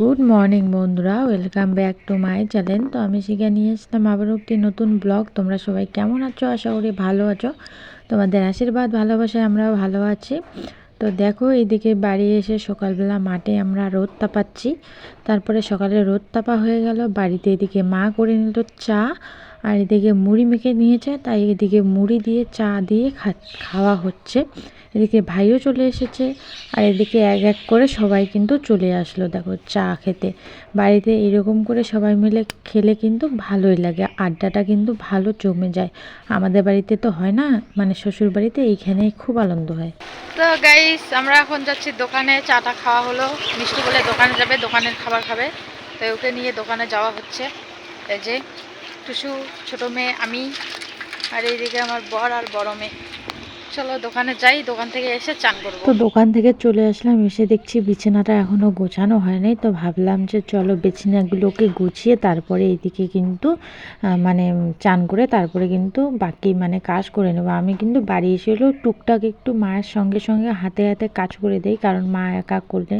Good morning বন্ধুরা। Welcome back to my channel তো আমি শিখে নিয়ে এসলাম আবারও একটি নতুন ব্লগ তোমরা সবাই কেমন আছো? আশা করি ভালো আছো। তোমাদের আশীর্বাদ, ভালোবাসায় আমরাও ভালো আছি। তো দেখো, এইদিকে বাড়ি এসে সকালবেলা মাঠে আমরা রোদ তাপাচ্ছি। তারপরে সকালে রোদ তাপা হয়ে গেল। বাড়িতে এদিকে মা করে নিল চা। আর এদিকে মুড়ি মেখে নিয়েছে, তাই এদিকে মুড়ি দিয়ে চা দিয়ে খাওয়া হচ্ছে। এদিকে ভাইও চলে এসেছে, আর এদিকে এক এক করে সবাই কিন্তু চলে আসলো, দেখো চা খেতে। বাড়িতে এরকম করে সবাই মিলে খেলে কিন্তু ভালোই লাগে, আড্ডাটা কিন্তু ভালো জমে যায়। আমাদের বাড়িতে তো হয় না মানে শ্বশুর বাড়িতে এইখানে খুব আনন্দ হয়। তো গাইস আমরা এখন যাচ্ছি দোকানে, চাটা খাওয়া হলো। মিষ্টি বলে দোকানে যাবে, দোকানের খাবার খাবে। তো ওকে নিয়ে দোকানে যাওয়া হচ্ছে। এই যে টুসু, ছোটো মেয়ে, আমি। আর এইদিকে আমার বর আর বড় মেয়ে। চলো দোকানে যাই, দোকান থেকে এসে চান করব। তো দোকান থেকে চলে আসলাম, এসে দেখছি বিছানাটা এখনও গোছানো হয়নি, তো ভাবলাম যে চলো বিছানাগুলোকে গুছিয়ে তারপরে এদিকে কিন্তু মানে চান করে তারপরে কিন্তু বাকি মানে কাজ করে নেব। আমি কিন্তু বাড়ি এসে হলেও টুকটাক একটু মায়ের সঙ্গে সঙ্গে হাতে হাতে কাজ করে দেই, কারণ মা একা করলে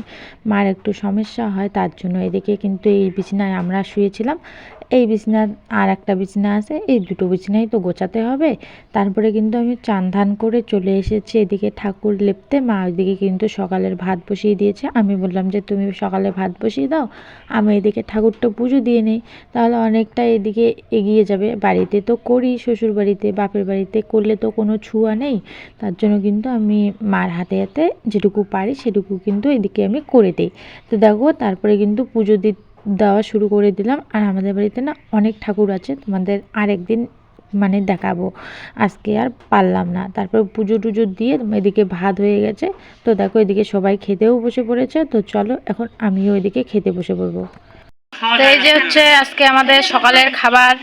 মার একটু সমস্যা হয়, তার জন্য এদিকে কিন্তু এই বিছানায় আমরা শুয়েছিলাম। এই বিছনা আর একটা বিছনা আছে, এই দুটো বিছনাই তো গোছাতে হবে। তারপরে কিন্তু আমি চান ধান করে চলে এসেছি, এদিকে ঠাকুর লেপতে। মা ওইদিকে কিন্তু সকালের ভাত বসিয়ে দিয়েছে। আমি বললাম যে, তুমি সকালে ভাত বসিয়ে দাও, আমি এদিকে ঠাকুরটা পুজো দিয়ে নেই। তাহলে অনেকটা এদিকে এগিয়ে যাবে। বাড়িতে তো করি, শ্বশুর বাড়িতে, বাপের বাড়িতে করলে তো কোনো ছুয়া নেই। তার জন্য কিন্তু আমি মার হাতে হাতে যেটুকু পারি, সেটুকু কিন্তু এদিকে আমি করে দিই। তো দেখো, তারপরে কিন্তু পুজো দিতে দেওয়া শুরু করে দিলাম। আর আমাদের বাড়িতে না অনেক ঠাকুর আছে, তোমাদের আরেকদিন মানে দেখাবো। আজকে আর পারলাম না। তারপর পুজো টুজো দিয়ে এদিকে ভাত হয়ে গেছে। তো দেখো এদিকে সবাই খেতেও বসে পড়েছে। তো চলো এখন আমিও এদিকে খেতে বসে পড়ব। তো এই যে হচ্ছে আজকে আমাদের সকালের খাবার।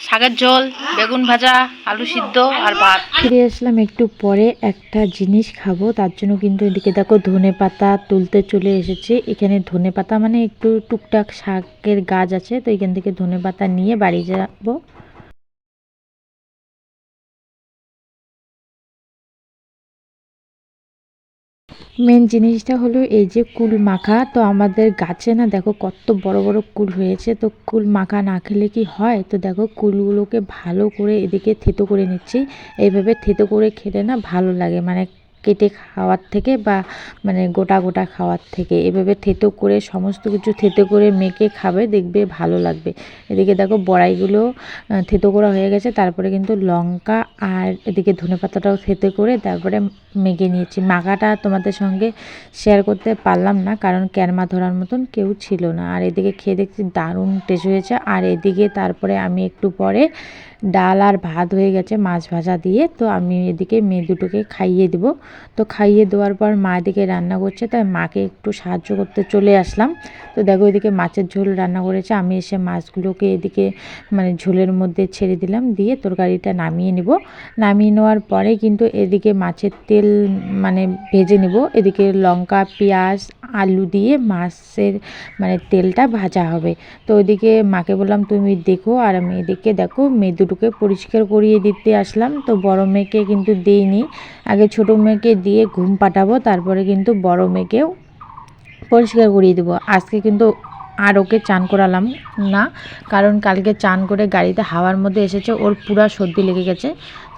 শাকের জল বেগুন ভাজা, আলু সিদ্ধ আর ভাত। ফিরে আসলাম একটু পরে একটা জিনিস খাব, তার জন্য কিন্তু এদিকে দেখো ধনে পাতা তুলতে চলে এসেছে। এখানে ধনে পাতা মানে একটু টুকটাক শাকের গাছ আছে, তো এখান থেকে ধনে পাতা নিয়ে বাড়ি যাব। মেন জিনিসটা হলো এই যে কুল মাখা, তো আমাদের গাছে না দেখো কত বড় বড় কুল হয়েছে, তো কুল মাখা না খেলে কি হয়? তো দেখো কুলগুলোকে ভালো করে এদিকে থেতো করে নিচ্ছি। এইভাবে থেতো করে খেলে না ভালো লাগে মানে কেটে খাওয়ার থেকে বা মানে গোটা গোটা খাওয়ার থেকে। এভাবে থেতো করে, সমস্ত কিছু থেতো করে মেখে খাবে, দেখবে ভালো লাগবে। এদিকে দেখো বড়াইগুলো থেতো করা হয়ে গেছে। তারপরে কিন্তু লঙ্কা আর এদিকে ধনে পাতাটাও থেতো করে তারপরে মেখে নিয়েছি। মাখাটা তোমাদের সঙ্গে শেয়ার করতে পারলাম না, কারণ ক্যারমা ধরার মতন কেউ ছিল না। আর এদিকে খেয়ে দেখছি দারুণ টেস্ট হয়েছে। আর এদিকে তারপরে আমি একটু পরে ডাল আর ভাত হয়ে গেছে, মাছ ভাজা দিয়ে। তো আমি এদিকে মেয়ে দুটোকে খাইয়ে দেবো। তো খাইয়ে দেওয়ার পর মা এদিকে রান্না করছে, তাই মাকে একটু সাহায্য করতে চলে আসলাম। তো দেখো এদিকে মাছের ঝোল রান্না করেছে, আমি এসে মাছগুলোকে এদিকে মানে ঝোলের মধ্যে ছেড়ে দিলাম, দিয়ে তরকারিটা নামিয়ে নেব। নামিয়ে নেওয়ার পরে কিন্তু এদিকে মাছের তেল মানে ভেজে নেব। এদিকে লঙ্কা, পেঁয়াজ আলু দিয়ে মাছের মানে তেলটা ভাজা হবে। তো ওইদিকে মাকে বললাম, তুমি দেখো আর আমি এদিকে দেখো, মেয়ে দুটোকে পরিষ্কার করিয়ে দিতে আসলাম। তো বড় মেয়েকে কিন্তু দিইনি। আগে ছোট মেয়েকে দিয়ে ঘুম পাঠাবো, তারপরে কিন্তু বড় মেয়েকেও পরিষ্কার করিয়ে দেবো। আজকে কিন্তু আর ওকে চান করালাম না, কারণ কালকে চান করে গাড়িতে হাওয়ার মধ্যে এসেছে, ওর পুরা সর্দি লেগে গেছে।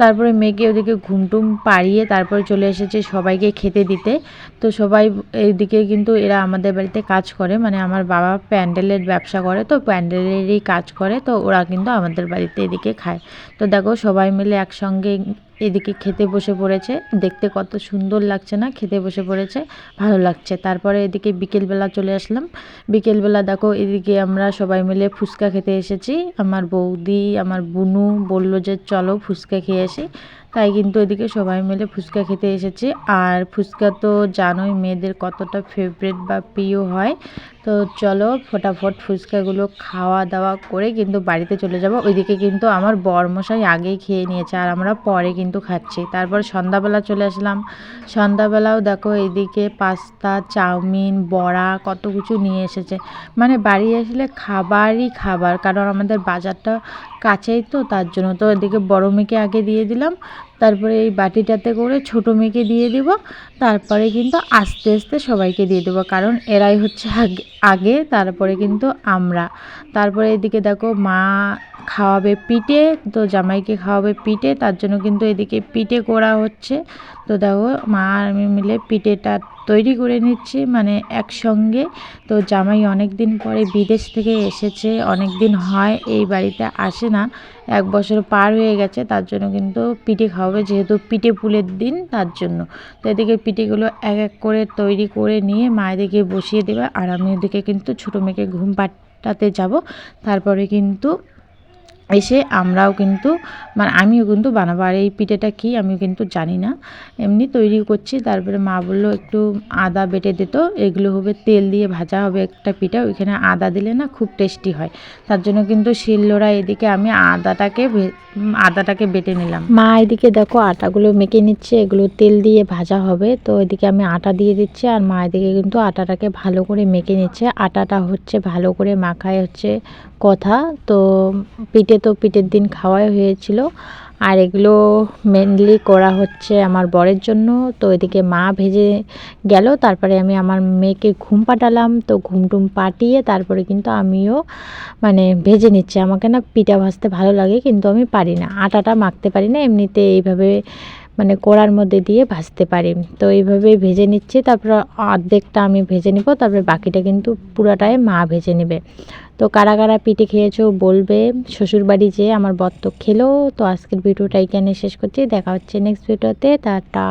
তারপরে মেয়েকে ওদিকে ঘুমটুম পাড়িয়ে তারপরে চলে এসেছে সবাইকে খেতে দিতে। তো সবাই এইদিকে কিন্তু এরা আমাদের বাড়িতে কাজ করে মানে আমার বাবা প্যান্ডেলের ব্যবসা করে, তো প্যান্ডেলেরই কাজ করে, তো ওরা কিন্তু আমাদের বাড়িতে এদিকে খায়। তো দেখো সবাই মিলে একসঙ্গে এদিকে খেতে বসে পড়েছে। দেখতে কত সুন্দর লাগছে না? খেতে বসে পড়েছে। ভালো লাগছে। তারপরে এদিকে বিকেলবেলা চলে আসলাম। বিকেলবেলা দেখো, এদিকে আমরা সবাই মিলে ফুচকা খেতে এসেছি। আমার বৌদি, আমার বুনু বলল যে, চলো ফুচকা খেয়ে আসি। তাই কিন্তু ওইদিকে সবাই মিলে ফুচকা খেতে এসেছি। আর ফুচকা তো জানোই মেয়েদের কতটা ফেভারেট বা প্রিয় হয়। তো চলো ফটাফট ফুচকাগুলো খাওয়া দাওয়া করে কিন্তু বাড়িতে চলে যাব। ওইদিকে কিন্তু আমার বরমশাই আগেই খেয়ে নিয়েছে আর আমরা পরে কিন্তু খাচ্ছি। তারপর সন্ধ্যাবেলা চলে আসলাম। সন্ধ্যাবেলাও দেখো এইদিকে পাস্তা, চাউমিন, বড়া কত কিছু নিয়ে এসেছে। মানে বাড়ি আসলে খাবারই খাবার। কারণ আমাদের বাজারটা কাছেই তো, তার জন্য তো এদিকে বড় মেয়েকে আগে দিয়ে দিলাম। তারপরে এই বাটিটাতে করে ছোটো মেয়েকে দিয়ে দেবো। তারপরে কিন্তু আস্তে আস্তে সবাইকে দিয়ে দেবো, কারণ এরাই হচ্ছে আগে আগে, তারপরে কিন্তু আমরা। তারপরে এদিকে দেখো মা খাওয়াবে পিঠে, তো জামাইকে খাওয়াবে পিঠে, তার জন্য কিন্তু এদিকে পিঠে করা হচ্ছে। তো দেখো মা আর আমি মিলে পিঠেটা তৈরি করে নিচ্ছি মানে একসঙ্গে। তো জামাই অনেক দিন পরে বিদেশ থেকে এসেছে অনেক দিন হয় এই বাড়িতে আসে না। এক বছর পার হয়ে গেছে, তার জন্য কিন্তু পিঠে খাওয়াবে, যেহেতু পিঠে পুলের দিন, তার জন্য। তো এদিকে পিঠেগুলো এক এক করে তৈরি করে নিয়ে মা এদিকে বসিয়ে দেবে, আর আমি ওদিকে কিন্তু ছোটো মেয়েকে ঘুম পাড়াতে যাব। তারপরে কিন্তু এসে আমরাও কিন্তু মানে আমিও কিন্তু বানাবো। আর এই পিঠেটা কি আমি কিন্তু জানি না। এমনি তৈরি করছি, তারপরে মা বলল একটু আদা বেটে দিত এগুলো হবে তেল দিয়ে ভাজা হবে একটা পিঠা, ওইখানে আদা দিলে না খুব টেস্টি হয়। তার জন্য কিন্তু শিলনোড়া এদিকে আমি আদাটাকে আদাটাকে বেটে নিলাম। মা এদিকে দেখো আটাগুলো মেখে নিচ্ছে, এগুলো তেল দিয়ে ভাজা হবে, তো এদিকে আমি আটা দিয়ে দিচ্ছি, আর মা এদিকে কিন্তু আটাটাকে ভালো করে মেখে নিচ্ছে। আটাটা হচ্ছে ভালো করে মাখায় হচ্ছে কথা, তো পিঠে তো পিঠের দিন খাওয়াই হয়েছিল। আর এগুলো মেনলি করা হচ্ছে আমার বরের জন্য। তো এদিকে মা ভেজে গেল, তারপরে আমি আমার মেয়েকে ঘুম পাঠালাম। তো ঘুম টুম পাঠিয়ে তারপরে কিন্তু আমিও মানে ভেজে নিচ্ছি। আমাকে না পিঠা ভাজতে ভালো লাগে, কিন্তু আমি পারি না। আটাটা মাখতে পারি না। এমনিতে এইভাবে মানে কোড়ার মধ্যে দিয়ে ভাজতে পারি। তো এইভাবেই ভেজে নিচ্ছি, তারপর অর্ধেকটা আমি ভেজে নিব, তারপরে বাকিটা কিন্তু পুরাটাই মা ভেজে নেবে। তো কারা কারা পিঠে খেয়েছো বলবে, শ্বশুরবাড়ি যেয়ে আমার বর তো খেলো, তো আজকের ভিডিওটা এখানে শেষ করছি, দেখা হচ্ছে নেক্সট ভিডিওতে, টাটা।